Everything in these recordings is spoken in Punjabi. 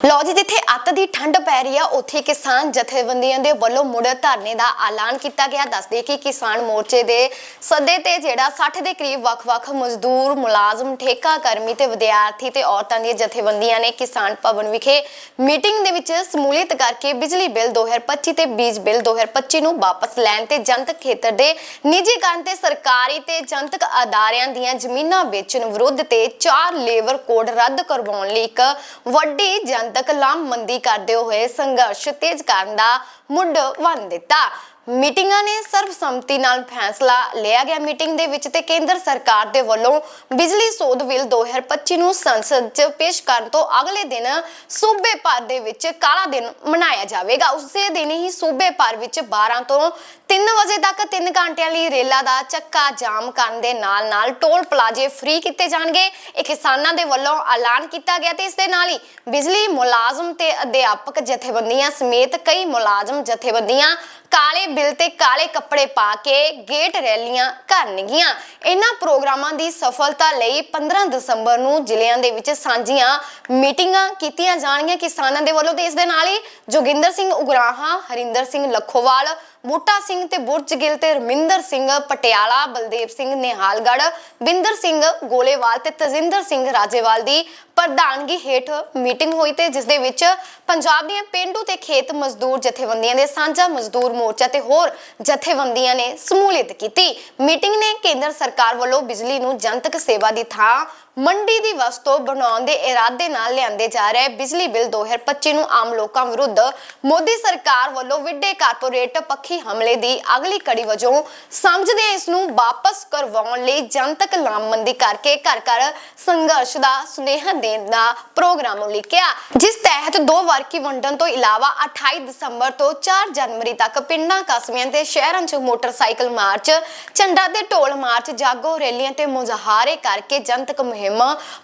ਲੋ ਜੀ, ਜਿੱਥੇ ਅੱਤ ਦੀ ਠੰਡ ਪੈ ਰਹੀ ਆ, ਉੱਥੇ ਕਿਸਾਨ ਜਥੇਬੰਦੀਆਂ ਦੇ ਵੱਲੋਂ ਮੁੜ ਧਰਨੇ ਦਾ ਐਲਾਨ ਕੀਤਾ ਗਿਆ। ਦੱਸਦੇ ਕਿ ਕਿਸਾਨ ਮੋਰਚੇ ਦੇ ਸੱਦੇ ਤੇ ਜਿਹੜਾ 60 ਦੇ ਕਰੀਬ ਵੱਖ-ਵੱਖ ਮਜ਼ਦੂਰ, ਮੁਲਾਜ਼ਮ ਠੇਕਾ ਕਰਮੀ ਤੇ ਵਿਦਿਆਰਥੀ ਤੇ ਔਰਤਾਂ ਦੀਆਂ ਜਥੇਬੰਦੀਆਂ ਨੇ ਕਿਸਾਨ ਭਵਨ ਵਿਖੇ ਮੀਟਿੰਗ ਦੇ ਵਿੱਚ ਸਮੂਲੀਅਤ ਕਰਕੇ ਬਿਜਲੀ ਬਿੱਲ 2025 ਤੇ ਬੀਜ ਬਿੱਲ 2025 ਨੂੰ ਵਾਪਸ ਲੈਣ ਤੇ ਜਨਤਕ ਖੇਤਰ ਦੇ ਨਿੱਜੀਕਰਨ ਤੇ ਸਰਕਾਰੀ ਤੇ ਜਨਤਕ ਅਦਾਰਿਆਂ ਦੀਆਂ ਜ਼ਮੀਨਾਂ ਵੇਚਣ ਵਿਰੁੱਧ ਤੇ ਚਾਰ ਲੇਬਰ ਕੋਡ ਰੱਦ ਕਰਵਾਉਣ ਲਈ ਇੱਕ ਵੱਡੀ ਜਨ ਤੱਕ ਲਾਮਬੰਦੀ ਕਰਦੇ ਹੋਏ ਸੰਘਰਸ਼ ਤੇਜ਼ ਕਰਨ ਦਾ ਮੁੱਢ ਬੰਨ ਦਿੱਤਾ। ਮੀਟਿੰਗਾਂ ਨੇ ਸਰਬਸੰਮਤੀ ਨਾਲ ਫੈਸਲਾ ਲਿਆ ਗਿਆ। ਮੀਟਿੰਗ ਦੇ ਵਿੱਚ ਤੇ ਕੇਂਦਰ ਸਰਕਾਰ ਦੇ ਵੱਲੋਂ ਬਿਜਲੀ ਸੋਧ ਬਿੱਲ 2025 ਨੂੰ ਸੰਸਦ 'ਚ ਪੇਸ਼ ਕਰਨ ਤੋਂ ਅਗਲੇ ਦਿਨ ਸੂਬੇ ਭਰ ਦੇ ਵਿੱਚ ਕਾਲਾ ਦਿਨ ਮਨਾਇਆ ਜਾਵੇਗਾ। ਉਸੇ ਦਿਨ ਹੀ ਸੂਬੇ ਭਰ ਵਿੱਚ 12 ਤੋਂ 3 ਵਜੇ ਤੱਕ 3 ਘੰਟਿਆਂ ਲਈ ਰੇਲਾਂ ਦਾ ਚੱਕਾ ਜਾਮ ਕਰਨ ਦੇ ਨਾਲ ਨਾਲ ਟੋਲ ਪਲਾਜ਼ੇ ਫ੍ਰੀ ਕੀਤੇ ਜਾਣਗੇ। ਇਹ ਕਿਸਾਨਾਂ ਦੇ ਵੱਲੋਂ ਐਲਾਨ ਕੀਤਾ ਗਿਆ ਤੇ ਇਸ ਦੇ ਨਾਲ ਹੀ ਬਿਜਲੀ ਮੁਲਾਜ਼ਮ ਤੇ ਅਧਿਆਪਕ ਜਥੇਬੰਦੀਆਂ ਸਮੇਤ ਕਈ ਮੁਲਾਜ਼ਮ ਜਥੇਬੰਦੀਆਂ ਕਾਲੇ ਬਿੱਲ ਤੇ ਕਾਲੇ ਕੱਪੜੇ ਪਾ ਕੇ ਗੇਟ ਰੈਲੀਆਂ ਕਰਨਗੀਆਂ। ਇਹਨਾਂ ਪ੍ਰੋਗਰਾਮਾਂ ਦੀ ਸਫਲਤਾ ਲਈ 15 ਦਸੰਬਰ ਨੂੰ ਜ਼ਿਲ੍ਹਿਆਂ ਦੇ ਵਿੱਚ ਸਾਂਝੀਆਂ ਮੀਟਿੰਗਾਂ ਕੀਤੀਆਂ ਜਾਣਗੀਆਂ। ਕਿਸਾਨਾਂ ਦੇ ਵੱਲੋਂ ਤੇ ਇਸ ਦੇ ਨਾਲ ਹੀ ਜੋਗਿੰਦਰ ਸਿੰਘ ਉਗਰਾਹਾਂ, ਹਰਿੰਦਰ ਸਿੰਘ ਲੱਖੋਵਾਲ, ਬੂਟਾ ਸਿੰਘ ਤੇ ਬੁਰਜ ਗਿੱਲ ਤੇ ਰਮਿੰਦਰ ਸਿੰਘ ਪਟਿਆਲਾ, ਬਲਦੇਵ ਸਿੰਘ ਨਿਹਾਲਗੜ ਬਿੰਦਰ ਸਿੰਘ ਗੋਲੇਵਾਲ ਤੇ ਤਜਿੰਦਰ ਸਿੰਘ ਰਾਜੇਵਾਲ ਦੀ ਪ੍ਰਧਾਨਗੀ ਹੇਠ ਮੀਟਿੰਗ ਹੋਈ ਤੇ ਜਿਸ ਦੇ ਵਿੱਚ ਪੰਜਾਬ ਦੀਆਂ ਪਿੰਡੂ ਤੇ ਖੇਤ ਮਜ਼ਦੂਰ ਜਥੇਬੰਦੀਆਂ ਦੇ ਸਾਂਝਾ ਮਜ਼ਦੂਰ ਮੋਰਚਾ ਤੇ ਹੋਰ ਜਥੇਬੰਦੀਆਂ ਨੇ ਸਮੂਲੀਅਤ ਕੀਤੀ। ਮੀਟਿੰਗ ਨੇ ਕੇਂਦਰ ਸਰਕਾਰ ਵੱਲੋਂ ਬਿਜਲੀ ਨੂੰ ਜਨਤਕ ਸੇਵਾ ਦੀ ਥਾਂ ਮੰਡੀ ਦੀ ਵਸਤੂ ਬਣਾਉਣ ਦੇ ਇਰਾਦੇ ਨਾਲ ਲਿਆਂਦੇ ਜਾ ਰਹੇ ਬਿਜਲੀ ਬਿੱਲ 2025 ਨੂੰ ਆਮ ਲੋਕਾਂ ਵਿਰੁੱਧ ਮੋਦੀ ਸਰਕਾਰ ਵੱਲੋਂ ਵਿੱਢੇ ਕਾਰਪੋਰੇਟ ਪੱਖੀ ਹਮਲੇ ਦੀ ਅਗਲੀ ਕੜੀ ਵਜੋਂ ਸਮਝਦੇ ਇਸ ਨੂੰ ਵਾਪਸ ਕਰਵਾਉਣ ਲਈ ਜਨਤਕ ਲਾਮਬੰਦੀ ਕਰਕੇ ਘਰ ਘਰ ਸੰਘਰਸ਼ ਦਾ ਸੁਨੇਹਾ ਦੇਣ ਦਾ ਪ੍ਰੋਗਰਾਮ ਉਲੀਕਿਆ ਜਿਸ ਤਹਿਤ ਦੋ ਵਰਕੀ ਵੰਡਣ ਤੋਂ ਇਲਾਵਾ 28 ਦਸੰਬਰ ਤੋਂ 4 ਜਨਵਰੀ ਤੱਕ ਪਿੰਡਾਂ, ਕਸਬਿਆਂ ਤੇ ਸ਼ਹਿਰਾਂ 'ਚ ਮੋਟਰਸਾਈਕਲ ਮਾਰਚ, ਝੰਡਾ ਤੇ ਢੋਲ ਮਾਰਚ, ਜਾਗੋ ਰੈਲੀਆਂ ਤੇ ਮੁਜ਼ਾਹਰੇ ਕਰਕੇ ਜਨਤਕ ਮੁਹਿੰਮ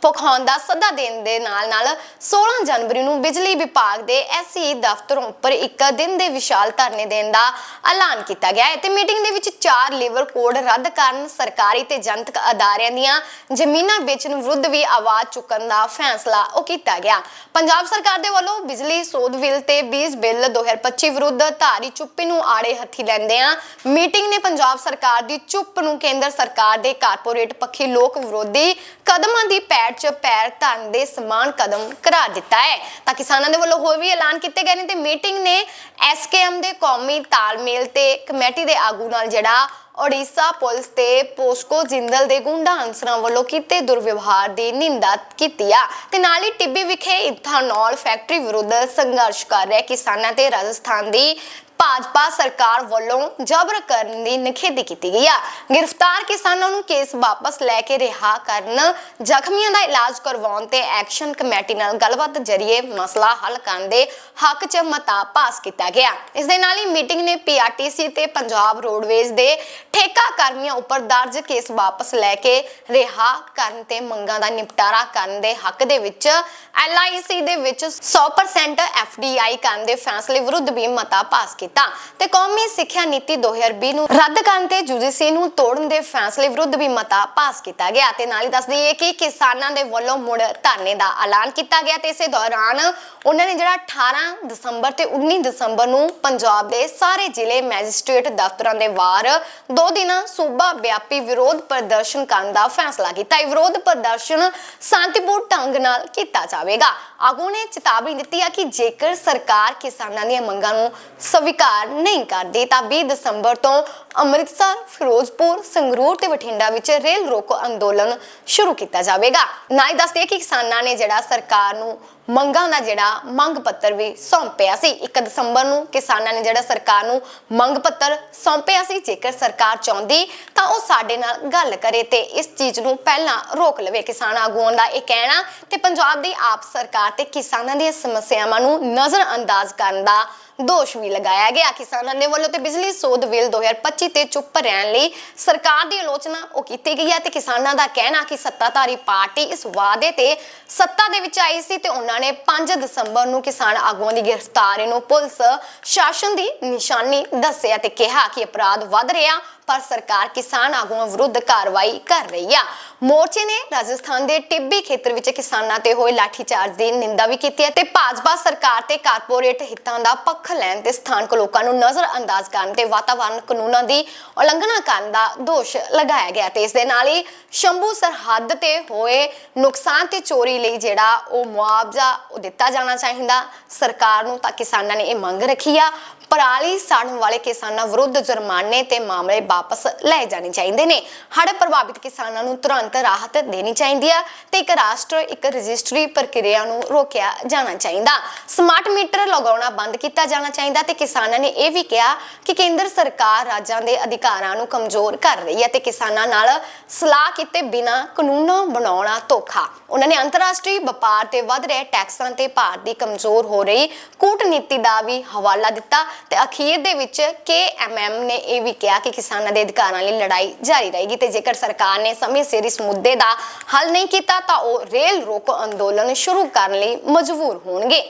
ਪਖਾਉਣ ਦਾ ਸੱਦਾ ਦੇਣ ਦੇ ਨਾਲ ਨਾਲ 16 ਜਨਵਰੀ ਨੂੰ ਬਿਜਲੀ ਵਿਭਾਗ ਦੇ ਐਸਈ ਦਫ਼ਤਰਾਂ ਉੱਪਰ ਇੱਕ ਦਿਨ ਦੇ ਵਿਸ਼ਾਲ ਧਰਨੇ ਦੇਣ ਦਾ ਐਲਾਨ ਕੀਤਾ ਗਿਆ ਹੈ। ਤੇ ਮੀਟਿੰਗ ਦੇ ਵਿੱਚ ਚਾਰ ਲੇਬਰ ਕੋਡ ਰੱਦ ਕਰਨ, ਸਰਕਾਰੀ ਤੇ ਜਨਤਕ ਅਦਾਰਿਆਂ ਦੀਆਂ ਜ਼ਮੀਨਾਂ ਵੇਚਣ ਵਿਰੁੱਧ ਵੀ ਆਵਾਜ਼ ਚੁੱਕਣ ਦਾ ਫੈਸਲਾ ਉਹ ਕੀਤਾ ਗਿਆ। ਪੰਜਾਬ ਸਰਕਾਰ ਦੇ ਵੱਲੋਂ ਬਿਜਲੀ ਸੋਧ ਬਿੱਲ ਤੇ ਬੀਜ ਬਿੱਲ 2025 ਵਿਰੁੱਧ ਧਾਰੀ ਚੁੱਪੀ ਨੂੰ ਆੜੇ ਹੱਥੀ ਲੈਂਦਿਆਂ ਮੀਟਿੰਗ ਨੇ ਪੰਜਾਬ ਸਰਕਾਰ ਦੀ ਚੁੱਪ ਨੂੰ ਕੇਂਦਰ ਸਰਕਾਰ ਦੇ ਕਾਰਪੋਰੇਟ ਪੱਖੀ ਲੋਕ ਵਿਰੋਧੀ ਕਦਮਾਂ ਕਦਮਾਂ ਦੀ ਪੈੜ 'ਚ ਪੈਰ ਧਰਨ ਦੇ ਸਮਾਨ ਕਦਮ ਕਰਾ ਦਿੱਤਾ ਹੈ। ਤਾਂ ਕਿਸਾਨਾਂ ਦੇ ਵੱਲੋਂ ਹੋਰ ਵੀ ਐਲਾਨ ਕੀਤੇ ਗਏ ਨੇ ਤੇ ਮੀਟਿੰਗ ਨੇ ਐਸਕੇਐਮ ਦੇ ਕੌਮੀ ਤਾਲਮੇਲ ਤੇ ਕਮੇਟੀ ਦੇ ਆਗੂ ਨਾਲ ਜਿਹੜਾ ਓਡੀਸ਼ਾ ਪੁਲਿਸ ਤੇ ਪੋਸਕੋ ਜਿੰਦਲ ਦੇ ਗੁੰਡਾ ਅਨਸਰਾਂ ਵੱਲੋਂ ਕੀਤੇ ਦੁਰਵਿਵਹਾਰ ਦੀ ਨਿੰਦਾ ਕੀਤੀ ਆ। ਤੇ ਨਾਲ ਹੀ ਟਿੱਬੀ ਵਿਖੇ ਇਥਾਨੋਲ ਫੈਕਟਰੀ ਵਿਰੁੱਧ ਸੰਘਰਸ਼ ਕਰ ਰਹੇ ਕਿਸਾਨਾਂ ਤੇ ਰਾਜਸਥਾਨ ਦੀ ਭਾਜਪਾ ਸਰਕਾਰ ਵੱਲੋਂ ਜ਼ਬਰ ਕਰਨ ਦੀ ਨਿਖੇਧੀ ਕੀਤੀ ਗਈ ਆ। ਗ੍ਰਿਫਤਾਰ ਕਿਸਾਨਾਂ ਨੂੰ ਕੇਸ ਵਾਪਸ ਲੈ ਕੇ ਰਿਹਾ ਕਰਨ, ਜ਼ਖਮੀਆਂ ਦਾ ਇਲਾਜ ਕਰਵਾਉਣ ਤੇ ਐਕਸ਼ਨ ਕਮੇਟੀ ਨਾਲ ਗੱਲਬਾਤ ਜਰੀਏ ਮਸਲਾ ਹੱਲ ਕਰਨ ਦੇ ਹੱਕ 'ਚ ਮਤਾ ਪਾਸ ਕੀਤਾ ਗਿਆ। ਇਸ ਦੇ ਨਾਲ ਹੀ ਮੀਟਿੰਗ ਨੇ ਪੀਆਰਟੀਸੀ ਤੇ ਪੰਜਾਬ ਰੋਡਵੇਜ਼ ਦੇ ਠੇਕਾ ਕਰਮੀਆਂ ਉੱਪਰ ਦਰਜ ਕੇਸ ਵਾਪਸ ਲੈ ਕੇ ਰਿਹਾ ਕਰਨ ਤੇ ਮੰਗਾਂ ਦਾ ਨਿਪਟਾਰਾ ਕਰਨ ਦੇ ਹੱਕ ਦੇ ਵਿੱਚ ਐਲਆਈਸੀ ਦੇ ਵਿੱਚ 100% ਐਫਡੀਆਈ ਕਰਨ ਦੇ ਫੈਸਲੇ ਵਿਰੁੱਧ ਵੀ ਮਤਾ ਪਾਸ ਕੀਤਾ ਤੇ ਕੌਮੀ ਸਿੱਖਿਆ ਨੀਤੀ 2020 ਨੂੰ ਰੱਦ ਕਰਨ ਤੇ ਯੂਜੀਸੀ ਨੂੰ ਤੋੜਨ ਦੇ ਫੈਸਲੇ ਵਿਰੁੱਧ ਵੀ ਮਤਾ ਪਾਸ ਕੀਤਾ ਗਿਆ ਤੇ ਨਾਲ ਹੀ ਦੱਸ ਦਈਏ ਕਿ ਕਿਸਾਨਾਂ ਦੇ ਵੱਲੋਂ ਮੁੜ ਧਰਨੇ ਦਾ ਐਲਾਨ ਕੀਤਾ ਗਿਆ ਤੇ ਇਸੇ ਦੌਰਾਨ ਉਹਨਾਂ ਨੇ ਜਿਹੜਾ 18 ਦਸੰਬਰ ਤੇ 19 ਦਸੰਬਰ ਨੂੰ ਪੰਜਾਬ ਦੇ ਸਾਰੇ ਜ਼ਿਲ੍ਹੇ ਮੈਜਿਸਟ੍ਰੇਟ ਦਫ਼ਤਰਾਂ ਦੇ ਵਾਰ ਦੋ ਦਿਨਾਂ ਸੂਬਾ ਵਿਆਪੀ ਵਿਰੋਧ ਪ੍ਰਦਰਸ਼ਨ ਕਰਨ ਦਾ ਫੈਸਲਾ ਕੀਤਾ। ਇਹ ਵਿਰੋਧ ਪ੍ਰਦਰਸ਼ਨ ਸ਼ਾਂਤੀਪੂਰਨ ਢੰਗ ਨਾਲ ਕੀਤਾ ਜਾਵੇਗਾ। ਆਗੂ ਨੇ ਚੇਤਾਵਨੀ ਦਿੱਤੀ ਹੈ ਕਿ ਜੇਕਰ ਸਰਕਾਰ ਕਿਸਾਨਾਂ ਦੀਆਂ ਮੰਗਾਂ ਨੂੰ ਸਵੀਕਾਰ ਨਹੀਂ ਕਰਦੀ, ਤਾਂ 20 ਦਸੰਬਰ ਤੋਂ ਅੰਮ੍ਰਿਤਸਰ, ਫਿਰੋਜ਼ਪੁਰ, ਸੰਗਰੂਰ ਤੇ ਬਠਿੰਡਾ ਵਿੱਚ ਰੇਲ ਰੋਕੋ ਅੰਦੋਲਨ ਸ਼ੁਰੂ ਕੀਤਾ ਜਾਵੇਗਾ। ਨਾ ਹੀ ਦੱਸਦੇ ਕਿ ਕਿਸਾਨਾਂ ਨੇ ਜਿਹੜਾ ਸਰਕਾਰ ਨੂੰ ਮੰਗਾਂ ਦਾ ਜਿਹੜਾ ਮੰਗ ਪੱਤਰ ਵੀ ਸੌਂਪਿਆ ਸੀ 1 ਦਸੰਬਰ ਨੂੰ ਕਿਸਾਨਾਂ ਨੇ ਜਿਹੜਾ ਸਰਕਾਰ ਨੂੰ ਮੰਗ ਪੱਤਰ ਸੌਂਪਿਆ ਸੀ, ਜੇਕਰ ਸਰਕਾਰ ਚਾਹੁੰਦੀ ਤਾਂ ਉਹ ਸਾਡੇ ਨਾਲ ਗੱਲ ਕਰੇ ਤੇ ਇਸ ਚੀਜ਼ ਨੂੰ ਪਹਿਲਾਂ ਰੋਕ ਲਵੇ। ਕਿਸਾਨ ਆਗੂਆਂ ਦਾ ਇਹ ਕਹਿਣਾ ਤੇ ਪੰਜਾਬ ਦੀ ਆਪ ਸਰਕਾਰ ਤੇ ਕਿਸਾਨਾਂ ਦੀਆਂ ਸਮੱਸਿਆਵਾਂ ਨੂੰ ਨਜ਼ਰ ਅੰਦਾਜ਼ ਕਰਨ ਦਾ ਦੋਸ਼ ਵੀ ਲਗਾਇਆ ਗਿਆ। ਕਿਸਾਨਾਂ ਦੇ ਵੱਲੋਂ ਤੇ ਬਿਜਲੀ ਸੋਧ ਬਿੱਲ 2025 ਤੇ ਚੁੱਪ ਰਹਿਣ ਲਈ ਸਰਕਾਰ ਦੀ ਆਲੋਚਨਾ ਉਹ ਕੀਤੀ ਗਈ ਹੈ ਤੇ ਕਿਸਾਨਾਂ ਦਾ ਕਹਿਣਾ ਕਿ ਸੱਤਾਧਾਰੀ ਪਾਰਟੀ ਇਸ ਵਾਅਦੇ ਤੇ ਸੱਤਾ ਦੇ ਵਿੱਚ ਆਈ ਸੀ ਤੇ ਉਹਨਾਂ ਨੇ 5 ਦਸੰਬਰ ਨੂੰ ਕਿਸਾਨ ਆਗੂਆਂ ਦੀ ਗ੍ਰਿਫਤਾਰੀ ਨੂੰ ਪੁਲਿਸ ਸ਼ਾਸਨ ਦੀ ਨਿਸ਼ਾਨੀ ਦੱਸਿਆ ਤੇ ਕਿਹਾ ਕਿ ਅਪਰਾਧ ਵੱਧ ਰਿਹਾ। ਪਰ ਸਰਕਾਰ ਕਿਸਾਨ ਆਗੂਆਂ ਵਿਰੁੱਧ ਕਾਰਵਾਈ ਕਰ ਰਹੀ ਆ। ਮੋਰਚੇ ਨੇ ਰਾਜਸਥਾਨ ਦੇ ਟਿੱਬੀ ਖੇਤਰ ਵਿੱਚ ਕਿਸਾਨਾਂ ਤੇ ਹੋਏ ਲਾਠੀਚਾਰਜ ਦੀ ਨਿੰਦਾ ਵੀ ਕੀਤੀ ਹੈ ਤੇ ਭਾਜਪਾ ਸਰਕਾਰ ਤੇ ਕਾਰਪੋਰੇਟ ਹਿੱਤਾਂ ਦਾ ਪੱਖ ਲੈਣ ਤੇ ਸਥਾਨਕ ਲੋਕਾਂ ਨੂੰ ਨਜ਼ਰ ਅੰਦਾਜ਼ ਕਰਨ ਤੇ ਵਾਤਾਵਰਣ ਕਾਨੂੰਨਾਂ ਦੀ ਉਲੰਘਣਾ ਕਰਨ ਦਾ ਦੋਸ਼ ਲਗਾਇਆ ਗਿਆ ਤੇ ਇਸ ਦੇ ਨਾਲ ਹੀ ਸ਼ੰਭੂ ਸਰਹੱਦ ਤੇ ਹੋਏ ਨੁਕਸਾਨ ਤੇ ਚੋਰੀ ਲਈ ਜਿਹੜਾ ਉਹ ਮੁਆਵਜ਼ਾ ਉਹ ਦਿੱਤਾ ਜਾਣਾ ਚਾਹੀਦਾ। ਸਰਕਾਰ ਨੂੰ ਤਾਂ ਕਿਸਾਨਾਂ ਨੇ ਇਹ ਮੰਗ ਰੱਖੀ ਆ। ਪਰਾਲੀ ਸਾੜਨ ਵਾਲੇ ਕਿਸਾਨਾਂ ਵਿਰੁੱਧ ਜੁਰਮਾਨੇ ਤੇ ਮਾਮਲੇ ਵਾਪਸ ਲਏ ਜਾਣੇ ਚਾਹੀਦੇ ਨੇ। ਹੜ੍ਹ ਪ੍ਰਭਾਵਿਤ ਕਿਸਾਨਾਂ ਨੂੰ ਤੁਰੰਤ ਰਾਹਤ ਦੇਣੀ ਚਾਹੀਦੀ ਆ ਤੇ ਇੱਕ ਰਾਸ਼ਟਰ, ਇੱਕ ਰਜਿਸਟਰੀ ਪ੍ਰਕਿਰਿਆ ਨੂੰ ਰੋਕਿਆ ਜਾਣਾ ਚਾਹੀਦਾ। ਸਮਾਰਟ ਮੀਟਰ ਲਗਾਉਣਾ ਬੰਦ ਕੀਤਾ ਜਾਣਾ ਚਾਹੀਦਾ ਤੇ ਕਿਸਾਨਾਂ ਨੇ ਇਹ ਵੀ ਕਿਹਾ ਕਿ ਕੇਂਦਰ ਸਰਕਾਰ ਰਾਜਾਂ ਦੇ ਅਧਿਕਾਰਾਂ ਨੂੰ ਕਮਜ਼ੋਰ ਕਰ ਰਹੀ ਹੈ ਤੇ ਕਿਸਾਨਾਂ ਨਾਲ ਸਲਾਹ ਕੀਤੇ ਬਿਨਾ ਕਾਨੂੰਨ ਬਣਾਉਣਾ ਧੋਖਾ। ਉਹਨਾਂ ਨੇ ਅੰਤਰਰਾਸ਼ਟਰੀ ਵਪਾਰ ਤੇ ਵੱਧ ਰਹੇ ਟੈਕਸਾਂ ਤੇ ਭਾਰਤ ਦੀ ਕਮਜ਼ੋਰ ਹੋ ਰਹੀ ਕੂਟਨੀਤੀ ਦਾ ਵੀ ਹਵਾਲਾ ਦਿੱਤਾ ਤੇ ਅਖੀਰ ਦੇ ਵਿੱਚ KMM ਨੇ ਇਹ ਵੀ ਕਿਹਾ ਕਿ ਕਿਸਾਨਾਂ ਦੇ ਅਧਿਕਾਰਾਂ ਲਈ ਲੜਾਈ ਜਾਰੀ ਰਹੇਗੀ ਤੇ ਜੇਕਰ ਸਰਕਾਰ ਨੇ ਸਮੇਂ ਸਿਰ ਇਸ ਮੁੱਦੇ ਦਾ ਹੱਲ ਨਹੀਂ ਕੀਤਾ ਤਾਂ ਉਹ ਰੇਲ ਰੋਕੋ ਅੰਦੋਲਨ ਸ਼ੁਰੂ ਕਰਨ ਲਈ ਮਜਬੂਰ ਹੋਣਗੇ।